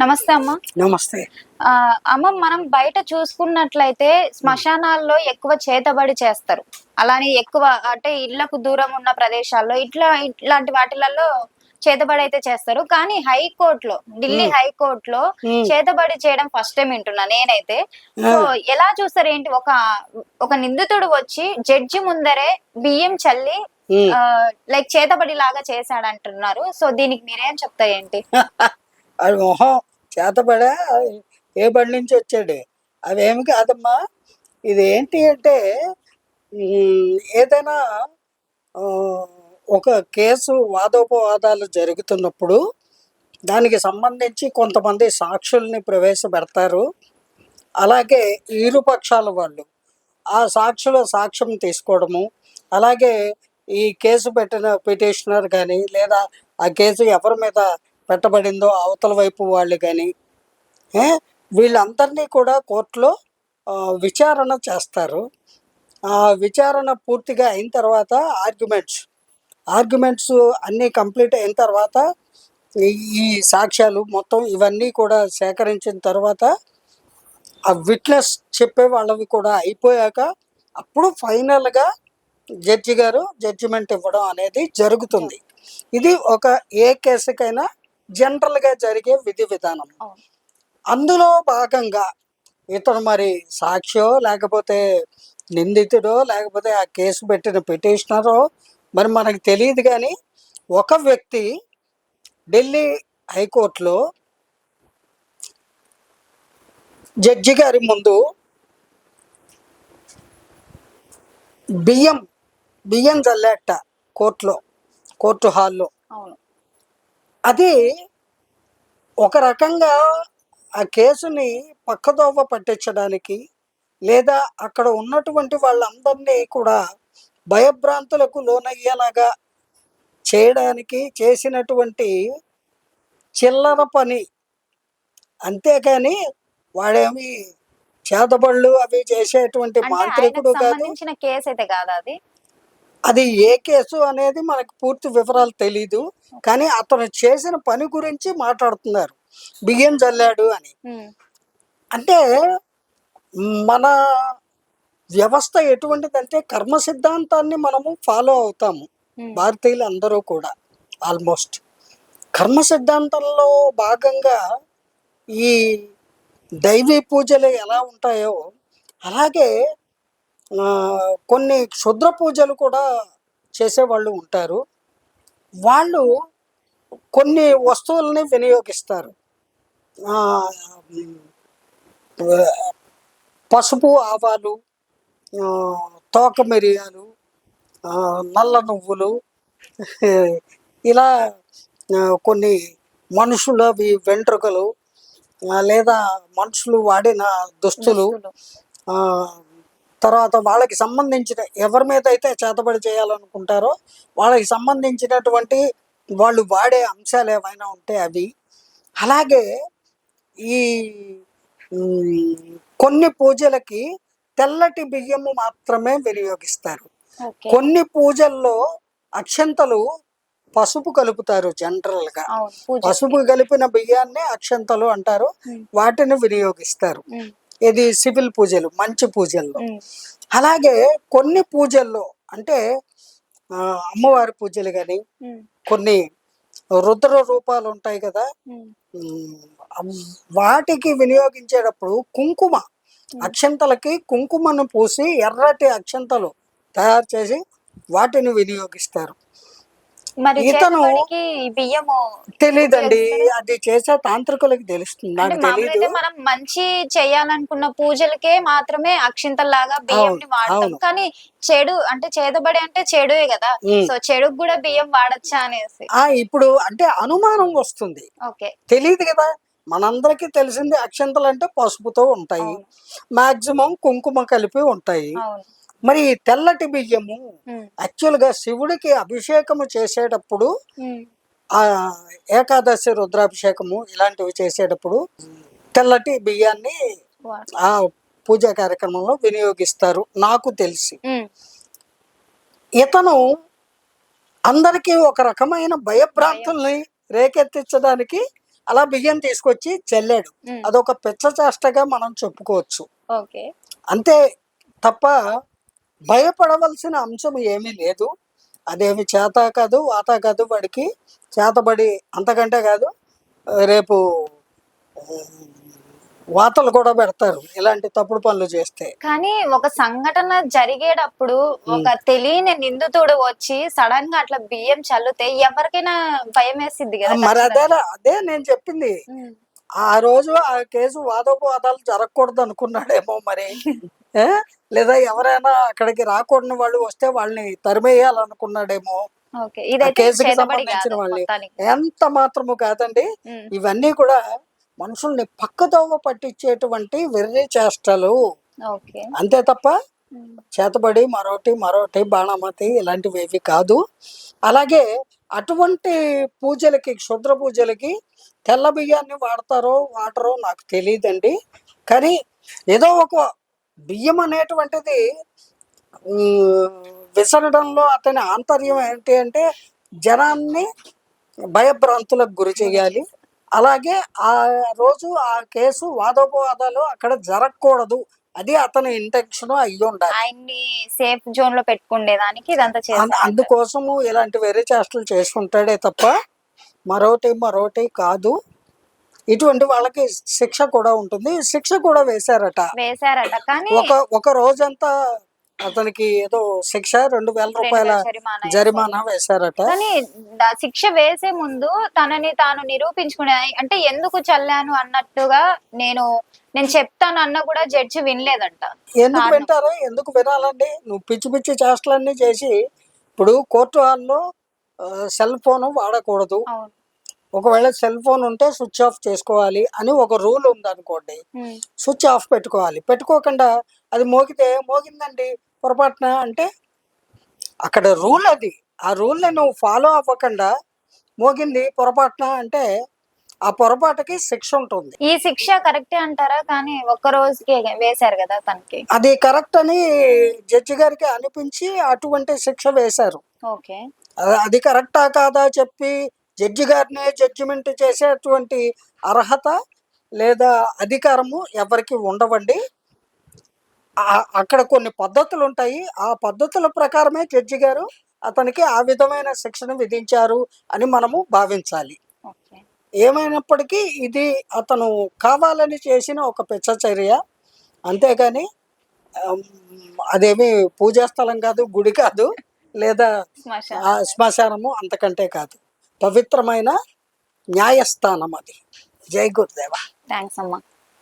నమస్తే అమ్మ. నమస్తే. అమ్మ మనం బయట చూసుకున్నట్లయితే శ్మశానాల్లో ఎక్కువ చేతబడి చేస్తారు. అలానే ఎక్కువ అంటే ఇళ్ళకు దూరం ఉన్న ప్రదేశాల్లో ఇట్లా ఇట్లాంటి వాటిలలో చేతబడి అయితే చేస్తారు. కానీ హైకోర్టులో ఢిల్లీ హైకోర్టులో. చేతబడి చేయడం ఫస్ట్ టైం వింటున్నా నేనైతే. సో ఎలా చూస్తారు ఏంటి? ఒక ఒక నిందితుడు వచ్చి జడ్జి ముందరే బియ్యం చల్లి. లైక్ చేతబడి లాగా చేశాడు అంటున్నారు సో దీనికి మీరేం చెప్తారు ఏంటి? అది మొహం చేతపడా ఏ బండి నుంచి వచ్చాడు. అవేమి కాదమ్మా? ఇది ఏంటి అంటే ఏదైనా ఒక కేసు వాదోపవాదాలు జరుగుతున్నప్పుడు దానికి సంబంధించి కొంతమంది సాక్షుల్ని ప్రవేశపెడతారు. అలాగే ఇరు పక్షాల వాళ్ళు ఆ సాక్షుల సాక్ష్యం తీసుకోవడము అలాగే ఈ కేసు పెట్టిన పిటిషనర్ కానీ లేదా ఆ కేసు ఎవరి మీద పెట్టబడిందో అవతల వైపు వాళ్ళు కానీ వీళ్ళందరినీ కూడా కోర్టులో విచారణ చేస్తారు. ఆ విచారణ పూర్తిగా అయిన తర్వాత ఆర్గ్యుమెంట్స్ ఆర్గ్యుమెంట్స్ అన్నీ కంప్లీట్ అయిన తర్వాత ఈ సాక్ష్యాలు మొత్తం ఇవన్నీ కూడా సేకరించిన తర్వాత ఆ విట్నెస్ చెప్పే వాళ్ళవి కూడా అయిపోయాక అప్పుడు ఫైనల్గా జడ్జి గారు జడ్జిమెంట్ ఇవ్వడం అనేది జరుగుతుంది. ఇది ఒక ఏ కేసుకైనా జనరల్గా జరిగే విధి విధానం. అందులో భాగంగా ఇతను మరి సాక్షియో లేకపోతే నిందితుడో లేకపోతే ఆ కేసు పెట్టిన పిటిషనరో మరి మనకు తెలియదు కానీ ఒక వ్యక్తి ఢిల్లీ హైకోర్టులో జడ్జి గారి ముందు బియ్యం బియ్యం చల్లేట కోర్టులో కోర్టు హాల్లో. అవును. అది ఒక రకంగా ఆ కేసుని పక్కదోవ పట్టించడానికి లేదా అక్కడ ఉన్నటువంటి వాళ్ళందరినీ కూడా భయభ్రాంతులకు లోనయ్యేలాగా చేయడానికి చేసినటువంటి చిల్లర పని. అంతేకాని వాడేమి చేతబళ్ళు అవి చేసేటువంటి మాంత్రికుడు కాదు. కేసు అయితే కాదా అది? అది ఏ కేసు అనేది మనకు పూర్తి వివరాలు తెలీదు. కానీ అతను చేసిన పని గురించి మాట్లాడుతున్నారు. బియ్యం చల్లాడు అని. అంటే మన వ్యవస్థ ఎటువంటిదంటే కర్మ సిద్ధాంతాన్ని మనము ఫాలో అవుతాము. భారతీయులు అందరూ కూడా ఆల్మోస్ట్. కర్మ సిద్ధాంతంలో భాగంగా ఈ దైవీ పూజలు ఎలా ఉంటాయో అలాగే కొన్ని క్షుద్ర పూజలు కూడా చేసేవాళ్ళు ఉంటారు. వాళ్ళు కొన్ని వస్తువుల్ని వినియోగిస్తారు. పసుపు ఆవాలు తోక మిరియాలు నల్ల నువ్వులు ఇలా కొన్ని మనుషులవి వెంట్రుకలు లేదా మనుషులు వాడిన దుస్తులు తర్వాత వాళ్ళకి సంబంధించిన ఎవరి మీద అయితే చేతబడి చేయాలనుకుంటారో వాళ్ళకి సంబంధించినటువంటి వాళ్ళు వాడే అంశాలు ఏమైనా ఉంటే అవి. అలాగే ఈ కొన్ని పూజలకి తెల్లటి బియ్యము మాత్రమే వినియోగిస్తారు. కొన్ని పూజల్లో అక్షంతలు పసుపు కలుపుతారు జనరల్గా పసుపు కలిపిన బియ్యాన్ని అక్షంతలు అంటారు. వాటిని వినియోగిస్తారు. ఇది సివిల్ పూజలు మంచి పూజల్లో. అలాగే కొన్ని పూజల్లో అంటే అమ్మవారి పూజలు కానీ కొన్ని రుద్ర రూపాలు ఉంటాయి కదా? వాటికి వినియోగించేటప్పుడు కుంకుమ అక్షంతలకి కుంకుమను పూసి ఎర్రటి అక్షంతలు తయారు చేసి వాటిని వినియోగిస్తారు. మరి ఇతను- బియ్యము ఉపయోగిస్తారా? అది చేసే తాంత్రికులకు తెలుస్తుంది. నాకు తెలీదు. మనం మంచి చేయాలనుకున్న పూజలకే మాత్రమే అక్షింతల్లాగా బియ్యం ని వాడతాం. కానీ చెడు అంటే చేతబడి అంటే చెడువే కదా. సో చెడుకు కూడా బియ్యం వాడచ్చా అనేసి. ఆ ఇప్పుడు అంటే అనుమానం వస్తుంది. ఓకే. తెలియదు కదా. మనందరికీ తెలిసింది అక్షంతలు అంటే పసుపుతో ఉంటాయి. మాక్సిమం కుంకుమ కలిపి ఉంటాయి. మరి తెల్లటి బియ్యము యాక్చువల్గా శివుడికి అభిషేకము చేసేటప్పుడు ఆ ఏకాదశి రుద్రాభిషేకము ఇలాంటివి చేసేటప్పుడు తెల్లటి బియ్యాన్ని ఆ పూజా కార్యక్రమంలో వినియోగిస్తారు నాకు తెలిసి. ఇతను అందరికీ ఒక రకమైన భయభ్రాంతుల్ని రేకెత్తించడానికి అలా బియ్యం తీసుకొచ్చి చల్లాడు. అదొక పిచ్చ చేష్టగా మనం చెప్పుకోవచ్చు. అంతే తప్ప భయపడవలసిన అంశం ఏమీ లేదు అదేమి చేత కాదు వాత కాదు వాడికి చేతబడి అంతకంటే కాదు రేపు వాతలు కూడా పెడతారు ఇలాంటి తప్పుడు పనులు చేస్తే కానీ ఒక సంఘటన జరిగేటప్పుడు ఒక తెలియని నిందితుడు వచ్చి సడన్గా అట్లా బియ్యం చల్లితే ఎవరికైనా భయం వేసిద్ది కదా మరి అదే. అదే నేను చెప్పింది. ఆ రోజు ఆ కేసు వాదోపవాదాలు జరగకూడదు అనుకున్నాడేమో మరి? లేదా ఎవరైనా అక్కడికి రాకూడని వాళ్ళు వస్తే వాళ్ళని తరిమేయాలనుకున్నాడేమో. కేసుకి సంబంధించిన వాళ్ళని. ఎంత మాత్రము కాదండి. ఇవన్నీ కూడా మనుషుల్ని పక్కదోవ పట్టించేటువంటి వెర్రి చేష్టలు. అంతే తప్ప. చేతబడి మరోటి మరోటి బాణమతి ఇలాంటివి ఏవి కాదు. అలాగే అటువంటి పూజలకి క్షుద్ర పూజలకి తెల్ల బియ్యాన్ని వాడతారో వాడరో నాకు తెలియదండి. కానీ ఏదో ఒక బియ్యం అనేటువంటిది విసరడంలో అతని ఆంతర్యం ఏంటి అంటే జనాన్ని భయభ్రాంతులకు గురి చేయాలి. అలాగే ఆ రోజు ఆ కేసు వాదోపవాదాలు అక్కడ జరగకూడదు. అది అతని ఇంటెన్షన్ అయ్యి ఉండాలి. ఆయన్ని సేఫ్ జోన్లో పెట్టుకుండేదానికి ఇదంతా అందుకోసము ఇలాంటి వేరే చేష్టలు చేసుకుంటాడే తప్ప మరోటి మరోటి కాదు. ఇటువంటి వాళ్ళకి శిక్ష కూడా ఉంటుంది. శిక్ష కూడా వేశారట. వేశారట. కానీ ఒక ఒక రోజంతా అతనికి ఏదో శిక్ష రెండు వేల రూపాయల జరిమానా వేశారు. జరిమానా వేశారట. కానీ శిక్ష వేసే ముందు తనని తాను నిరూపించుకునే అంటే ఎందుకు చల్లాను అన్నట్టుగా నేను నేను చెప్తాను అన్న కూడా జడ్జి వినలేదంట. ఎందుకు. వింటారు? ఎందుకు వినాలండి? నువ్వు పిచ్చి పిచ్చి చేష్టలన్నీ చేసి ఇప్పుడు కోర్టు హాల్లో సెల్ ఫోన్ వాడకూడదు. ఒకవేళ సెల్ ఫోన్ ఉంటే స్విచ్ ఆఫ్ చేసుకోవాలి అని ఒక రూల్ ఉంది అనుకోండి. స్విచ్ ఆఫ్ పెట్టుకోవాలి. పెట్టుకోకుండా అది మోగితే మోగిందండి పొరపాటున అంటే అక్కడ రూల్ అది. ఆ రూల్ని నువ్వు ఫాలో అవ్వకుండా మోగింది పొరపాటున అంటే ఆ పొరపాటుకి శిక్ష ఉంటుంది. ఈ శిక్ష కరెక్టే అంటారా? కానీ ఒక్క రోజుకి వేశారు కదా తనకి. అది కరెక్ట్ అని జడ్జి గారికి అనిపించి అటువంటి శిక్ష వేశారు. ఓకే. అది కరెక్టా కాదా చెప్పి జడ్జి గారినే జడ్జిమెంట్ చేసేటువంటి అర్హత లేదా అధికారము ఎవరికి ఉండవండి. అక్కడ కొన్ని పద్ధతులు ఉంటాయి. ఆ పద్ధతుల ప్రకారమే జడ్జి గారు అతనికి ఆ విధమైన శిక్షను విధించారు అని మనము భావించాలి. ఏమైనప్పటికీ ఇది అతను కావాలని చేసిన ఒక పిచ్చ చర్య. అంతేగాని అదేమి పూజా స్థలం కాదు గుడి కాదు లేదా శ్మశానము అంతకంటే కాదు. పవిత్రమైన న్యాయస్థానం అది. జై గురుదేవ. థ్యాంక్స్ అమ్మా.